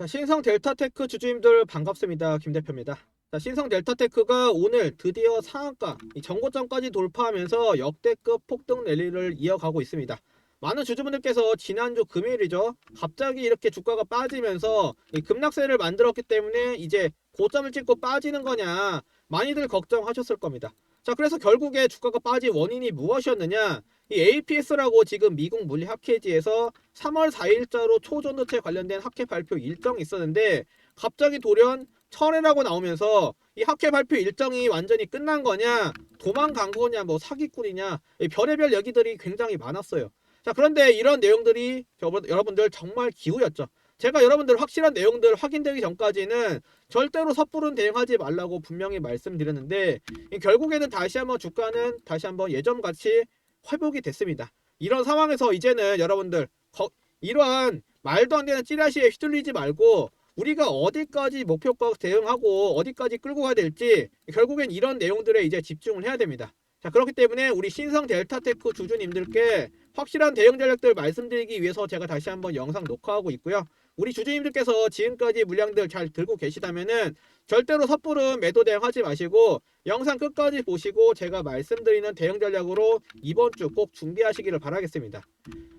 자, 신성 델타테크 주주님들 반갑습니다. 김 대표입니다. 자, 신성 델타테크가 오늘 드디어 상한가 이 정고점까지 돌파하면서 역대급 폭등 랠리를 이어가고 있습니다. 많은 주주분들께서 지난주 금요일이죠. 갑자기 이렇게 주가가 빠지면서 이 급락세를 만들었기 때문에 이제 고점을 찍고 빠지는 거냐 많이들 걱정하셨을 겁니다. 자, 그래서 결국에 주가가 빠진 원인이 무엇이었느냐? 이 APS라고 지금 미국 물리 학회지에서 3월 4일자로 초전도체 관련된 학회 발표 일정이 있었는데 갑자기 돌연 철회라고 나오면서 이 학회 발표 일정이 완전히 끝난 거냐 도망간 거냐 뭐 사기꾼이냐 이 별의별 얘기들이 굉장히 많았어요. 자 그런데 이런 내용들이 여러- 여러분들 정말 기우였죠. 제가 여러분들 확실한 내용들 확인되기 전까지는 절대로 섣부른 대응하지 말라고 분명히 말씀드렸는데 이 결국에는 다시 한번 주가는 다시 한번 예전같이 회복이 됐습니다. 이런 상황에서 이제는 여러분들 거- 이러한 말도 안 되는 찌라시에 휘둘리지 말고 우리가 어디까지 목표가 대응하고 어디까지 끌고 가야 될지 결국엔 이런 내용들에 이제 집중을 해야 됩니다. 자 그렇기 때문에 우리 신성 델타테크 주주님들께 확실한 대응 전략들 말씀드리기 위해서 제가 다시 한번 영상 녹화하고 있고요. 우리 주주님들께서 지금까지 물량들 잘 들고 계시다면은 절대로 섣부른 매도 대응하지 마시고 영상 끝까지 보시고 제가 말씀드리는 대응 전략으로 이번 주 꼭 준비하시기를 바라겠습니다.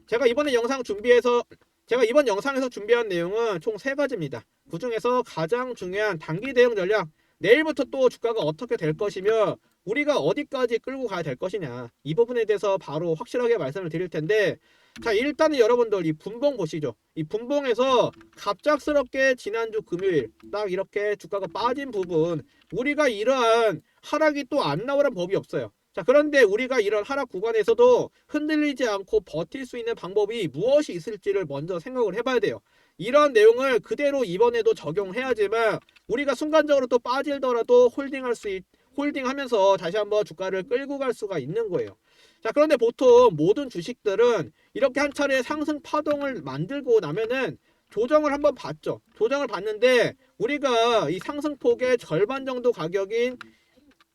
제가 이번에 영상 준비해서 제가 이번 영상에서 준비한 내용은 총 세 가지입니다. 그 중에서 가장 중요한 단기 대응 전략 내일부터 또 주가가 어떻게 될 것이며 우리가 어디까지 끌고 가야 될 것이냐. 이 부분에 대해서 바로 확실하게 말씀을 드릴 텐데 자 일단은 여러분들 이 분봉 보시죠. 이 분봉에서 갑작스럽게 지난주 금요일 딱 이렇게 주가가 빠진 부분 우리가 이러한 하락이 또 안 나오란 법이 없어요 자 그런데 우리가 이런 하락 구간에서도 흔들리지 않고 버틸 수 있는 방법이 무엇이 있을지를 먼저 생각을 해봐야 돼요 이런 내용을 그대로 이번에도 적용해야지만 우리가 순간적으로 또 빠질더라도 홀딩할 수 있, 홀딩하면서 다시 한번 주가를 끌고 갈 수가 있는 거예요. 자, 그런데 보통 모든 주식들은 이렇게 한 차례 상승 파동을 만들고 나면은 조정을 한번 봤죠. 조정을 봤는데 우리가 이 상승폭의 절반 정도 가격인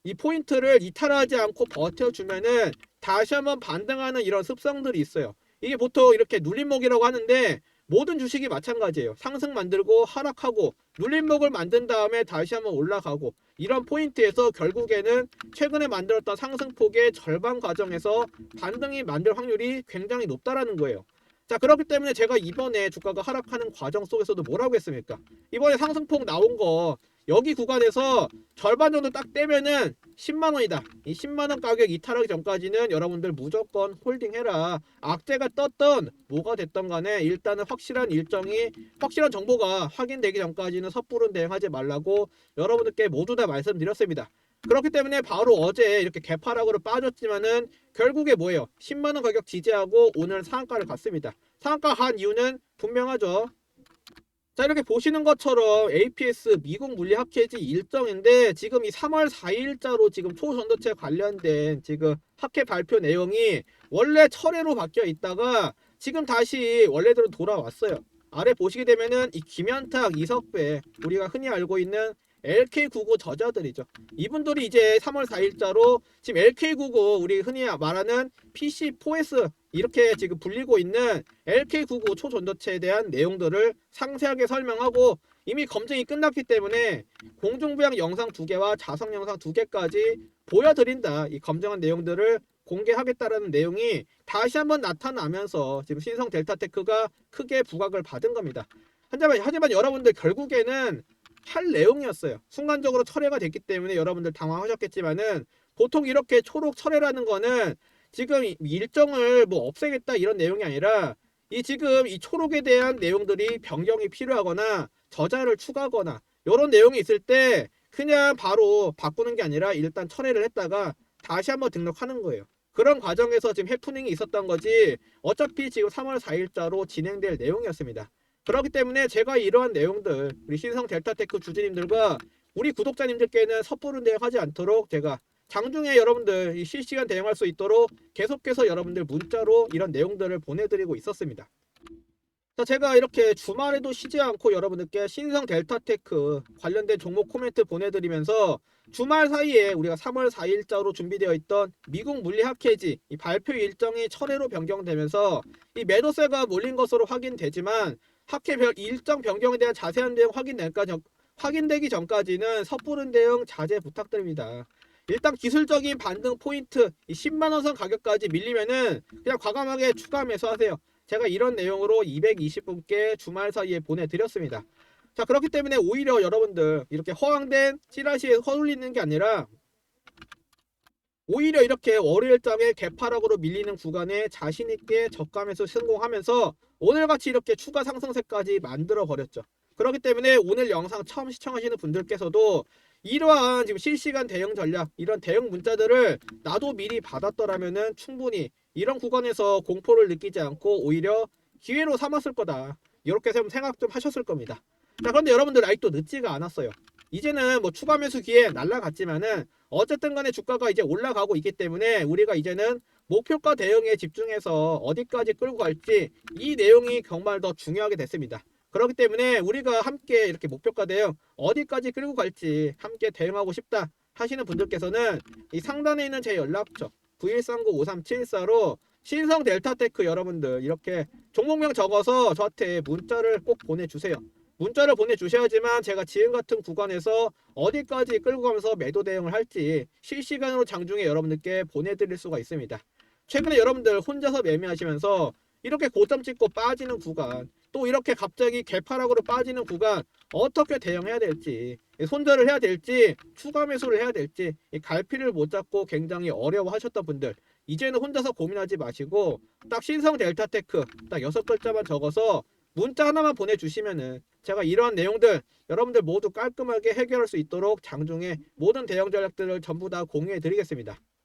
이 포인트를 이탈하지 않고 버텨주면은 다시 한번 반등하는 이런 습성들이 있어요. 이게 보통 이렇게 눌림목이라고 하는데 모든 주식이 마찬가지예요. 상승 만들고 하락하고 눌림목을 만든 다음에 다시 한번 올라가고 이런 포인트에서 결국에는 최근에 만들었던 상승폭의 절반 과정에서 반등이 만들 확률이 굉장히 높다라는 거예요. 자 그렇기 때문에 제가 이번에 주가가 하락하는 과정 속에서도 뭐라고 했습니까? 이번에 상승폭 나온 거 여기 구간에서 절반 정도 딱 떼면은 10만 원이다. 이 10만 원 가격 이탈하기 전까지는 여러분들 무조건 홀딩해라. 악재가 떴던 뭐가 됐던 간에 일단은 확실한 일정이 확실한 정보가 확인되기 전까지는 섣부른 대응하지 말라고 여러분들께 모두 다 말씀드렸습니다. 그렇기 때문에 바로 어제 이렇게 개파락으로 빠졌지만은 결국에 뭐예요? 10만 원 가격 지지하고 오늘 상한가를 갔습니다. 상한가 한 이유는 분명하죠. 자 이렇게 보시는 것처럼 APS 미국 물리 학회지 일정인데 지금 이 3월 4일자로 지금 초전도체 관련된 지금 학회 발표 내용이 원래 철회로 바뀌어 있다가 지금 다시 원래대로 돌아왔어요. 아래 보시게 되면은 이 김현탁, 이석배 우리가 흔히 알고 있는 LK99 저자들이죠. 이분들이 이제 3월 4일자로 지금 LK99 우리 흔히 말하는 PC4S 이렇게 지금 불리고 있는 LK99 초전도체에 대한 내용들을 상세하게 설명하고 이미 검증이 끝났기 때문에 공중부양 영상 두 개와 자성 영상 두 개까지 보여드린다. 이 검증한 내용들을 공개하겠다라는 내용이 다시 한번 나타나면서 지금 신성 델타테크가 크게 부각을 받은 겁니다. 하지만, 하지만 여러분들 결국에는 할 내용이었어요. 순간적으로 철회가 됐기 때문에 여러분들 당황하셨겠지만은 보통 이렇게 초록 철회라는 거는 지금 이 일정을 뭐 없애겠다 이런 내용이 아니라 이 지금 이 초록에 대한 내용들이 변경이 필요하거나 저자를 추가하거나 이런 내용이 있을 때 그냥 바로 바꾸는 게 아니라 일단 철회를 했다가 다시 한번 등록하는 거예요. 그런 과정에서 지금 해프닝이 있었던 거지 어차피 지금 3월 4일자로 진행될 내용이었습니다. 그렇기 때문에 제가 이러한 내용들 우리 신성 델타테크 주주님들과 우리 구독자님들께는 섣부른 대응하지 않도록 제가 장중에 여러분들 이 실시간 대응할 수 있도록 계속해서 여러분들 문자로 이런 내용들을 보내드리고 있었습니다. 자, 제가 이렇게 주말에도 쉬지 않고 여러분들께 신성 델타테크 관련된 종목 코멘트 보내드리면서 주말 사이에 우리가 3월 4일자로 준비되어 있던 미국 물리 학회지 이 발표 일정이 철회로 변경되면서 이 매도세가 몰린 것으로 확인되지만 학회 별 일정 변경에 대한 자세한 내용 확인되기 전까지는 섣부른 대응 자제 부탁드립니다. 일단 기술적인 반등 포인트 이 10만 원 선 가격까지 밀리면은 그냥 과감하게 추가 매수하세요. 제가 이런 내용으로 220분께 주말 사이에 보내드렸습니다. 자 그렇기 때문에 오히려 여러분들 이렇게 허황된 찌라시에 헛올리는 게 아니라 오히려 이렇게 월요일장에 개파락으로 밀리는 구간에 자신있게 저감에서 성공하면서 오늘같이 이렇게 추가 상승세까지 만들어 버렸죠. 그렇기 때문에 오늘 영상 처음 시청하시는 분들께서도 이러한 지금 실시간 대응 전략 이런 대응 문자들을 나도 미리 받았더라면은 충분히 이런 구간에서 공포를 느끼지 않고 오히려 기회로 삼았을 거다. 이렇게 좀 생각 좀 하셨을 겁니다. 자 그런데 여러분들 아직도 늦지가 않았어요. 이제는 뭐 추가 매수 기회 날라갔지만은 어쨌든 간에 주가가 이제 올라가고 있기 때문에 우리가 이제는 목표가 대응에 집중해서 어디까지 끌고 갈지 이 내용이 정말 더 중요하게 됐습니다. 그렇기 때문에 우리가 함께 이렇게 목표가 대응 어디까지 끌고 갈지 함께 대응하고 싶다 하시는 분들께서는 이 상단에 있는 제 연락처 91395374로 신성 델타테크 여러분들 이렇게 종목명 적어서 저한테 문자를 꼭 보내주세요. 문자를 보내주셔야지만 제가 지금 같은 구간에서 어디까지 끌고 가면서 매도 대응을 할지 실시간으로 장중에 여러분들께 보내드릴 수가 있습니다. 최근에 여러분들 혼자서 매매하시면서 이렇게 고점 찍고 빠지는 구간 또 이렇게 갑자기 개파락으로 빠지는 구간 어떻게 대응해야 될지 손절을 해야 될지 추가 매수를 해야 될지 이 갈피를 못 잡고 굉장히 어려워하셨던 분들 이제는 혼자서 고민하지 마시고 딱 신성 델타테크 딱 여섯 글자만 적어서 문자 하나만 보내주시면은 제가 이러한 내용들 여러분들 모두 깔끔하게 해결할 수 있도록 장중에 모든 대응 전략들을 전부 다 공유해 드리겠습니다.